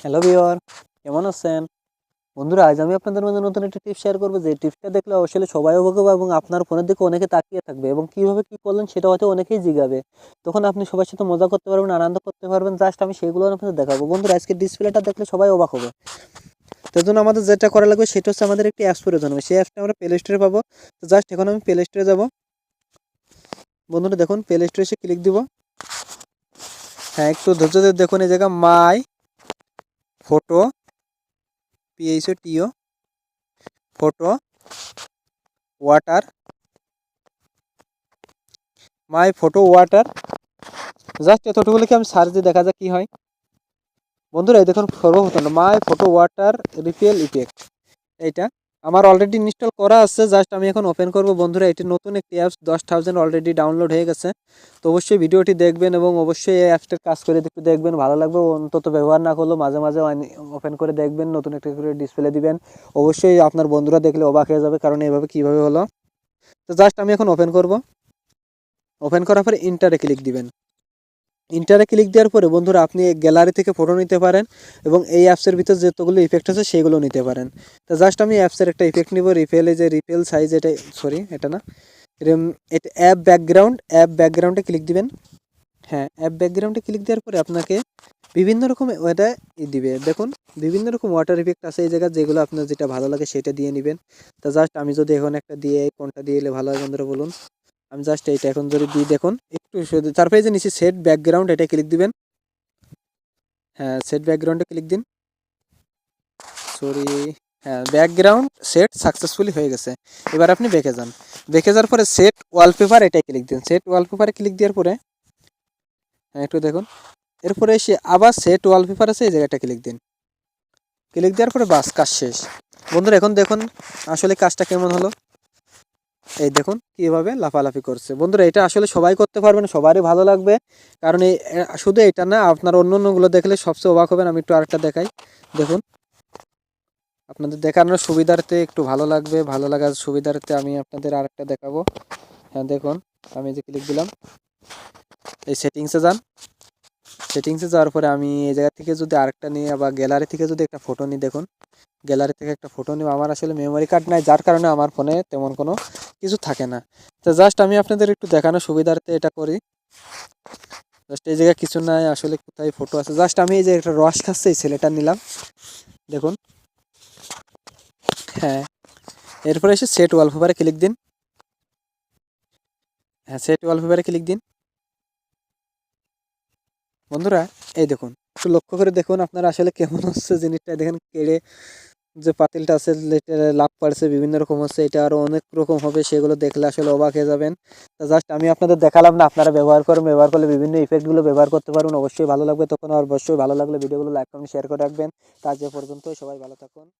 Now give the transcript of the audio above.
Hello viewer কেমন আছেন? বন্ধুরা, আজ আমি আপনাদের মধ্যে নতুন একটা টিপস শেয়ার করব। যে টিপসটা দেখলে অবশ্যই সবাই হবে এবং আপনার ফোনের দিকে অনেকে তাকিয়ে থাকবে এবং কীভাবে কী করলেন সেটা হয়তো অনেকেই জিগাবে। তখন আপনি সবার সাথে মজা করতে পারবেন, আনন্দ করতে পারবেন। জাস্ট আমি সেগুলো আপনাদের দেখাবো। বন্ধুরা আজকে ডিসপ্লেটা দেখলে সবাই অবাক হবে। তার জন্য আমাদের যেটা করা লাগবে সেটা হচ্ছে আমাদের একটি অ্যাপস প্রয়োজন হবে। সেই অ্যাপসটা আমরা প্লে স্টোরে পাবো। তো জাস্ট এখন আমি প্লে স্টোরে যাব। বন্ধুরা, দেখুন প্লে স্টোরে এসে ক্লিক দিব। হ্যাঁ একটু ধৈর্য দেখুন। এই জায়গা my photo, PHO, TO, photo, water, my photo water. Just এতটুকু লিখে আমি সার্চ দিয়ে দেখা যাক কি হয়? বন্ধুরা, এই দেখুন সর্বপ্রথম, my photo water repel effect. এইটা। আমার অলরেডি ইনস্টল করা আছে জাস্ট আমি এখন ওপেন করব। বন্ধুরা, এটি নতুন একটি অ্যাপস দশ থাউজেন্ড অলরেডি ডাউনলোড হয়ে গেছে। তো অবশ্যই ভিডিওটি দেখবেন এবং অবশ্যই এই অ্যাপসটার কাজ করে একটু দেখবেন, ভালো লাগবে, অন্তত ব্যবহার না করলেও মাঝে মাঝে ওপেন করে দেখবেন, নতুন একটা করে ডিসপ্লে দিবেন। অবশ্যই আপনার বন্ধুরা দেখলে অবাক হয়ে যাবে, কারণ এইভাবে কীভাবে হলো। তো জাস্ট আমি এখন ওপেন করব। ওপেন করার পরে ইন্টারে ক্লিক দিবেন। ইন্টারে ক্লিক দেওয়ার পরে বন্ধুরা আপনি গ্যালারি থেকে ফটো নিতে পারেন এবং এই অ্যাপসের ভিতর যতগুলো ইফেক্ট আছে সেগুলো নিতে পারেন। তো জাস্ট আমি অ্যাপসের একটা ইফেক্ট নিব রিফেলে যে রিফেল সাইজ এটা সরি এটা না। এটা অ্যাপ ব্যাকগ্রাউন্ড অ্যাপ ব্যাকগ্রাউন্ডে ক্লিক দিবেন। হ্যাঁ অ্যাপ ব্যাকগ্রাউন্ডে ক্লিক দেওয়ার পরে আপনাকে বিভিন্ন রকম ই দিবে। দেখুন, বিভিন্ন রকম ওয়াটার ইফেক্ট আছে এই জায়গায়, যেগুলো আপনার যেটা ভালো লাগে সেটা দিয়ে নেবেন। তো জাস্ট আমি যদি এখন একটা দিয়ে, কোনটা দিয়ে এলে ভালো হয় বন্ধুরা বলুন। আমি জাস্ট এইটা এখন যদি দিই, দেখুন। একটু তারপরে যে নিচে সেট ব্যাকগ্রাউন্ড এটা ক্লিক দিবেন। হ্যাঁ সেট ব্যাকগ্রাউন্ডে ক্লিক দিন। সরি হ্যাঁ ব্যাকগ্রাউন্ড সেট সাকসেসফুলি হয়ে গেছে। এবার আপনি বেঁকে যান। বেঁকে যাওয়ার পরে সেট ওয়ালপেপার এটাই ক্লিক দিন। সেট ওয়ালপেপারে ক্লিক দেওয়ার পরে হ্যাঁ একটু দেখুন। এরপরে এসে আবার সেট ওয়ালপেপার আছে, এই জায়গাটা ক্লিক দিন। ক্লিক দেওয়ার পরে বাস, কাজ শেষ। বন্ধুরা, এখন দেখুন আসলে কাজটা কেমন হলো। এই দেখুন কীভাবে লাফালাফি করছে। বন্ধুরা, এটা আসলে সবাই করতে পারবেন সবারই ভালো লাগবে। কারণ এই শুধু এটা না, আপনার অন্য অন্যগুলো দেখলে সবচেয়ে অবাক হবেন, আমি একটু আরেকটা দেখাই। দেখুন, আপনাদের দেখানোর সুবিধার্থে একটু ভালো লাগবে, ভালো লাগার সুবিধার্থে আমি আপনাদের আরেকটা দেখাবো। হ্যাঁ দেখুন, আমি যে ক্লিক দিলাম, এই সেটিংসে যান। সেটিংসে যাওয়ার পরে আমি এই জায়গা থেকে যদি আরেকটা নিই, বা গ্যালারি থেকে যদি একটা ফটো নিই, দেখুন গ্যালারি থেকে একটা ফটো নিই আমার আসলে মেমোরি কার্ড নাই, যার কারণে আমার ফোনে তেমন কোনো কিছু থাকে না। তো জাস্ট আমি আপনাদের একটু দেখানোর সুবিধার্থে এটা করি। জাস্ট এই জায়গায় কিছু নাই, আসলে কোথায় ফটো আছে? জাস্ট আমি এই যে একটা রস খাচ্ছে, এই ছেলেটা নিলাম। দেখুন। হ্যাঁ। এরপরে এসে সেট ওয়ালপেপারে ক্লিক দিন। হ্যাঁ সেট ওয়ালপেপারে ক্লিক দিন। বন্ধুরা, এই দেখুন। একটু লক্ষ্য করে দেখুন আপনারা আসলে কেমন হচ্ছে জিনিসটা। দেখেন কেড়ে যে পাতিলটা আছে লাভ পারছে বিভিন্ন রকম হচ্ছে, এটা আরও অনেক রকম হবে, সেগুলো দেখলে আসলে অবাক হয়ে যাবেন। জাস্ট আমি আপনাদের দেখালাম না, আপনারা ব্যবহার করুন, ব্যবহার করলে বিভিন্ন ইফেক্টগুলো ব্যবহার করতে পারুন অবশ্যই ভালো লাগবে তখন অবশ্যই ভালো লাগলে ভিডিওগুলো লাইক করুন শেয়ার করে রাখবেন। তার যে পর্যন্ত সবাই ভালো থাকুন।